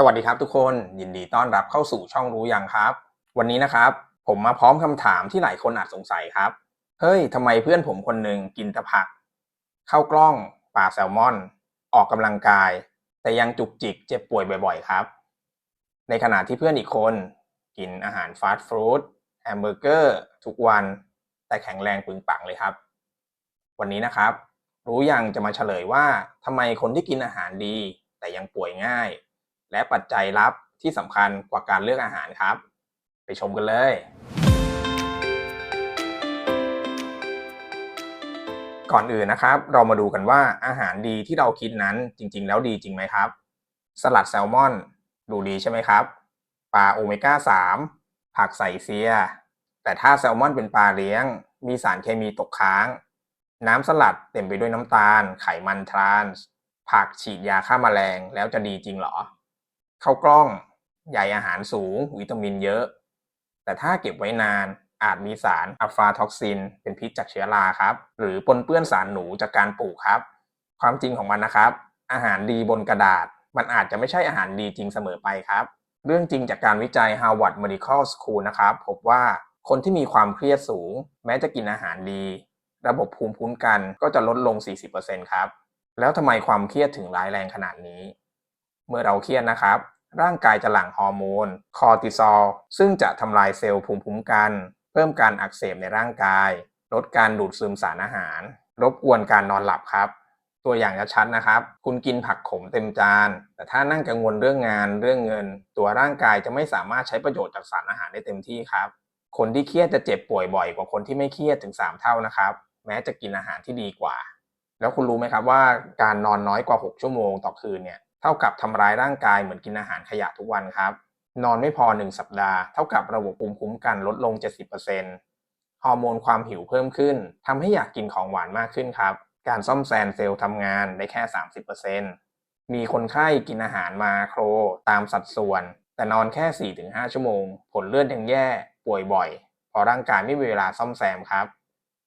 สวัสดีครับทุกคนยินดีต้อนรับเข้าสู่ช่องรู้ยังครับ วันนี้นะครับผมมาพร้อมคำถามที่หลายคนอาจสงสัยครับเฮ้ยทำไมเพื่อนผมคนหนึ่งกินแต่ผักข้าวกล้องปลาแซลมอน ออกกำลังกาย แต่ยังจุกจิกเจ็บป่วยบ่อย ๆ ครับ ในขณะที่เพื่อนอีกคน กินอาหารฟาสต์ฟู้ดแฮมเบอร์เกอร์ทุกวัน แต่แข็งแรงปึงปังเลยครับ วันนี้นะครับ รู้ยังจะมาเฉลยว่าทำไมคนที่กินอาหารดี แต่ยังป่วยง่าย และปัจจัยลับที่สำคัญกว่าการเลือกอาหารครับ ไปชมกันเลย ก่อนอื่นนะครับ เรามาดูกันว่าอาหารดีที่เราคิดนั้นจริง ๆ แล้วดีจริงไหมครับ สลัดแซลมอน ดูดีใช่ไหมครับปลาโอเมก้า 3 ผักใส่เซีย แต่ถ้าแซลมอนเป็นปลาเลี้ยง มีสารเคมีตกค้าง น้ำสลัดเต็มไปด้วยน้ำตาล ไขมันทรานส์ผักฉีดยาฆ่าแมลงแล้วจะดีจริงหรอ ข้าวกล้องใยอาหารสูง วิตามินเยอะ แต่ถ้าเก็บไว้นานอาจมีสารอะฟาท็อกซิน เป็นพิษจากเชื้อราครับ หรือปนเปื้อนสารหนูจากการปลูกครับ ความจริงของมันนะครับ อาหารดีบนกระดาษ มันอาจจะไม่ใช่อาหารดีจริงเสมอไปครับ เรื่องจริงจากการวิจัย Harvard Medical School นะครับ พบว่าคนที่มีความเครียดสูง แม้จะกินอาหารดี ระบบภูมิคุ้มกันก็จะลดลง 40%ครับ แล้วทำไมความเครียดถึงร้ายแรงขนาดนี้ เมื่อเราเครียดนะครับ ร่างกายจะหลั่งฮอร์โมนคอร์ติซอลซึ่งจะทำลายเซลล์ภูมิคุ้มกัน เพิ่มการอักเสบในร่างกาย ลดการดูดซึมสารอาหาร รบกวนการนอนหลับครับ ตัวอย่างชัดๆนะครับ คุณกินผักขมเต็มจาน แต่ถ้านั่งกังวลเรื่องงานเรื่องเงิน ตัวร่างกายจะไม่สามารถใช้ประโยชน์จากสารอาหารได้เต็มที่ครับ คนที่เครียดจะเจ็บป่วยบ่อยกว่าคนที่ไม่เครียดถึง 3 เท่านะครับ แม้จะกินอาหารที่ดีกว่า แล้วคุณรู้ไหมครับว่าการนอนน้อยกว่า 6 ชั่วโมงต่อคืนเนี่ย เท่ากับทำร้ายร่างกายเหมือนกินอาหารขยะทุกวันครับ นอนไม่พอ 1 สัปดาห์ เท่ากับระบบภูมิคุ้มกันลดลง 70%ฮอร์โมนความหิวเพิ่มขึ้นทำให้อยากกินของหวานมากขึ้นครับ การซ่อมแซมเซลล์ทำงานได้แค่ 30%มีคนไข้กินอาหารมาโคร ตามสัดส่วน แต่นอนแค่ 4-5 ชั่วโมง ผลเลือดยังแย่ป่วยบ่อยเพราะร่างกายไม่มีเวลาซ่อมแซมครับ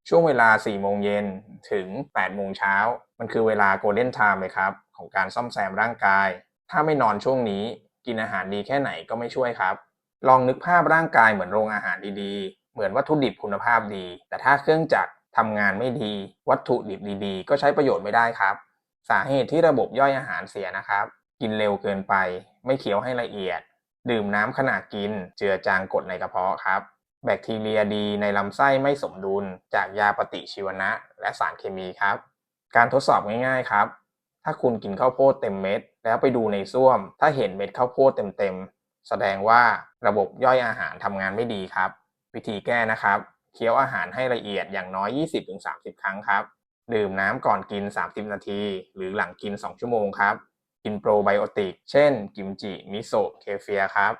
ช่วงเวลา 4 โมงเย็นถึง 8 โมงเช้า มันคือเวลาโกลเด้นไทม์เลยครับ ของการซ่อมแซมร่างกาย ถ้าไม่นอนช่วงนี้กินอาหารดีแค่ไหนก็ไม่ช่วยครับ ลองนึกภาพร่างกายเหมือนโรงอาหารดีๆ เหมือนวัตถุดิบคุณภาพดี แต่ถ้าเครื่องจักรทำงานไม่ดี วัตถุดิบดีๆ ก็ใช้ประโยชน์ไม่ได้ครับ สาเหตุที่ระบบย่อยอาหารเสียนะครับ กินเร็วเกินไป ไม่เคี้ยวให้ละเอียด ดื่มน้ำขณะกิน เจือจางกรดในกระเพาะครับ แบคทีเรียดีในลำไส้ไม่สมดุล จากยาปฏิชีวนะ และสารเคมีครับ การทดสอบง่ายๆครับ ถ้าคุณกินข้าวโพดเต็มเม็ด แล้วไปดูในส้วม ถ้าเห็นเม็ดข้าวโพดเต็มๆ แสดงว่าระบบย่อยอาหารทำงานไม่ดีครับ วิธีแก้นะครับ เคี้ยวอาหารให้ละเอียดอย่างน้อย 20-30 ครั้งครับ ดื่มน้ำก่อนกิน 30 นาที หรือหลังกิน 2 ชั่วโมงครับ กินโปรไบโอติก เช่น กิมจิ มิโซะ เคเฟียครับ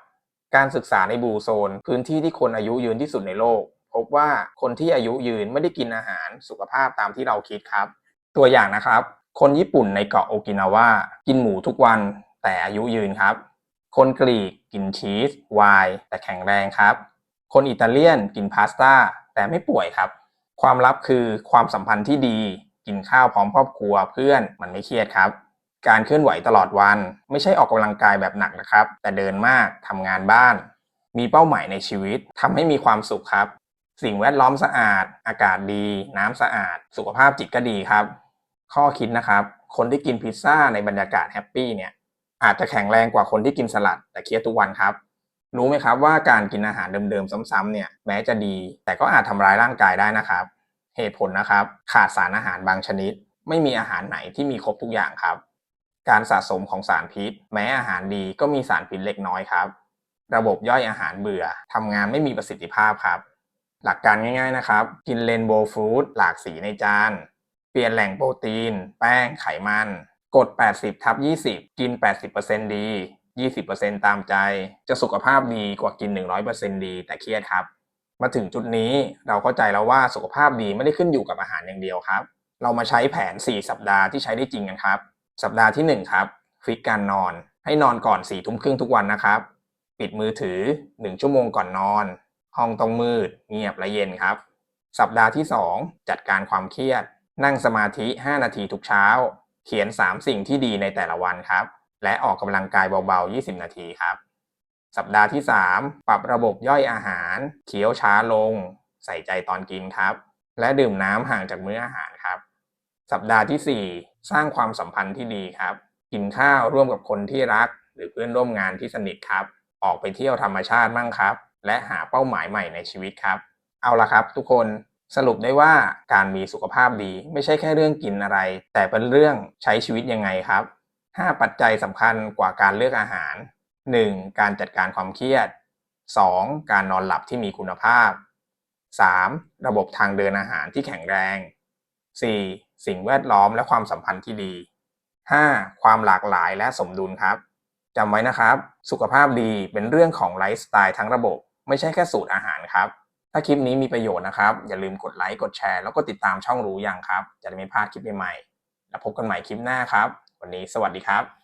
การศึกษาในบูโซน พื้นที่ที่คนอายุยืนที่สุดในโลก พบว่าคนที่อายุยืนไม่ได้กินอาหารสุขภาพตามที่เราคิดครับ ตัวอย่างนะครับ คนญี่ปุ่นในเกาะโอกินาวากินหมูทุกวันแต่อายุยืนครับ คนกรีกกินชีสไวน์แต่แข็งแรงครับ คนอิตาเลียนกินพาสต้าแต่ไม่ป่วยครับ ความลับคือความสัมพันธ์ที่ดี กินข้าวพร้อมครอบครัวเพื่อนมันไม่เครียดครับ การเคลื่อนไหวตลอดวัน ไม่ใช่ออกกำลังกายแบบหนักนะครับ แต่เดินมากทำงานบ้าน มีเป้าหมายในชีวิตทำให้มีความสุขครับ สิ่งแวดล้อมสะอาด อากาศดี น้ำสะอาด สุขภาพจิตก็ดีครับ ข้อคิดนะครับ คนที่กินพิซซ่าในบรรยากาศแฮปปี้เนี่ยอาจจะแข็งแรงกว่าคนที่กินสลัด แต่เครียดทุกวันครับ รู้ไหมครับว่าการกินอาหารเดิมๆซ้ำๆเนี่ยแม้จะดี แต่ก็อาจทำร้ายร่างกายได้นะครับ เหตุผลนะครับ ขาดสารอาหารบางชนิด ไม่มีอาหารไหนที่มีครบทุกอย่างครับ การสะสมของสารพิษ แม้อาหารดีก็มีสารพิษเล็กน้อยครับ ระบบย่อยอาหารเบื่อทำงานไม่มีประสิทธิภาพครับ หลักการง่าย ๆนะครับ กินเรนโบว์ฟู้ดหลากสีในจาน เปลี่ยนแหล่งโปรตีน แป้งไขมัน กด 80ทับ20 กิน 80%ดี 20%ตามใจ จะสุขภาพดีกว่ากิน 100%ดี แต่เครียดครับ มาถึงจุดนี้เราเข้าใจแล้วว่าสุขภาพดีไม่ได้ขึ้นอยู่กับอาหารอย่างเดียวครับ เรามาใช้แผน 4 สัปดาห์ที่ใช้ได้จริงกันครับ สัปดาห์ที่ 1 ครับ ฟิกการนอน ให้นอนก่อน4ทุ่มครึ่งทุกวันนะครับ ปิดมือถือ 1 ชั่วโมงก่อนนอน ห้องต้องมืด เงียบและเย็นครับ สัปดาห์ที่ 2 จัดการความเครียด นั่งสมาธิ 5 นาทีทุกเช้า เขียน 3 สิ่งที่ดีในแต่ละวันครับ และออกกำลังกายเบาๆ 20 นาทีครับ สัปดาห์ที่ 3 ปรับระบบย่อยอาหารเคี้ยวช้าลง ใส่ใจตอนกินครับ และดื่มน้ำห่างจากมื้ออาหารครับ สัปดาห์ที่ 4 สร้างความสัมพันธ์ที่ดีครับ กินข้าวร่วมกับคนที่รัก หรือเพื่อนร่วมงานที่สนิทครับ ออกไปเที่ยวธรรมชาติมั่งครับ และหาเป้าหมายใหม่ในชีวิตครับ เอาละครับ ทุกคน สรุปได้ว่าการมีสุขภาพดีไม่ใช่แค่เรื่องกินอะไร แต่เป็นเรื่องใช้ชีวิตยังไงครับ 5 ปัจจัยสำคัญกว่าการเลือกอาหาร 1. การจัดการความเครียด 2. การนอนหลับที่มีคุณภาพ 3. ระบบทางเดินอาหารที่แข็งแรง 4. สิ่งแวดล้อมและความสัมพันธ์ที่ดี 5. ความหลากหลายและสมดุลครับจำไว้นะครับ สุขภาพดีเป็นเรื่องของไลฟ์สไตล์ทั้งระบบ ไม่ใช่แค่สูตรอาหารครับ ถ้าคลิปนี้มีประโยชน์นะครับ อย่าลืมกดไลค์กดแชร์แล้วก็ติดตามช่องรู้ยังครับ จะได้ไม่พลาดคลิปใหม่ๆแล้วพบกันใหม่คลิปหน้าครับ วันนี้สวัสดีครับ